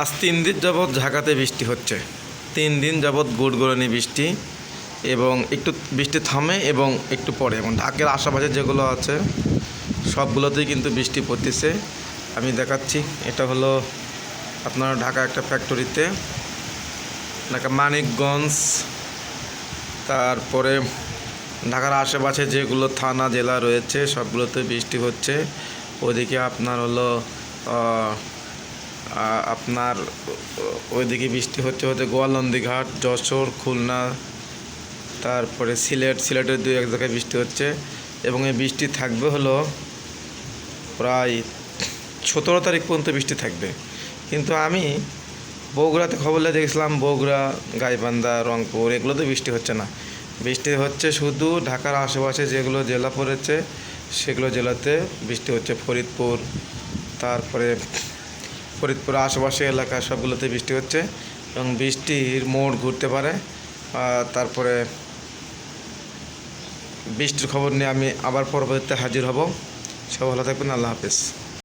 আজ তিন দিন যাবৎ ঢাকাতে বৃষ্টি হচ্ছে। তিন দিন যাবৎ গুড়গুড়নি বৃষ্টি এবং একটু বৃষ্টি থামে এবং একটু পড়ে। এবং ঢাকের আশেপাশে যেগুলো আছে, সবগুলোতেই কিন্তু বৃষ্টি পড়তেছে। আমি দেখাচ্ছি, এটা হলো আপনার ঢাকা একটা ফ্যাক্টরিতে, ঢাকা মানিকগঞ্জ, তারপরে ঢাকার আশেপাশে যেগুলো থানা, জেলা রয়েছে, সবগুলোতে বৃষ্টি হচ্ছে। ওদিকে আপনার হলো আপনার ওইদিকে বৃষ্টি হচ্ছে হতে গোয়ালন্দিঘাট, যশোর, খুলনা, তারপরে সিলেট, সিলেটের দুই এক জায়গায় বৃষ্টি হচ্ছে এবং এই বৃষ্টি থাকবে হলো প্রায় সতেরো তারিখ পর্যন্ত বৃষ্টি থাকবে। কিন্তু আমি বগুড়াতে খবর দেখছিলাম, বগুড়া, গাইবান্ধা, রংপুর এগুলোতে বৃষ্টি হচ্ছে না। বৃষ্টি হচ্ছে শুধু ঢাকার আশেপাশে যেগুলো জেলা পড়েছে, সেগুলো জেলাতে বৃষ্টি হচ্ছে। ফরিদপুর, তারপরে ফরিদপুর আশেপাশে এলাকা সবগুলোতে বৃষ্টি হচ্ছে এবং বৃষ্টির মোড় ঘুরতে পারে। তারপরে বৃষ্টির খবর নিয়ে আমি আবার পরবর্তীতে হাজির হব। সব ভালো থাকবেন, আল্লাহ হাফেজ।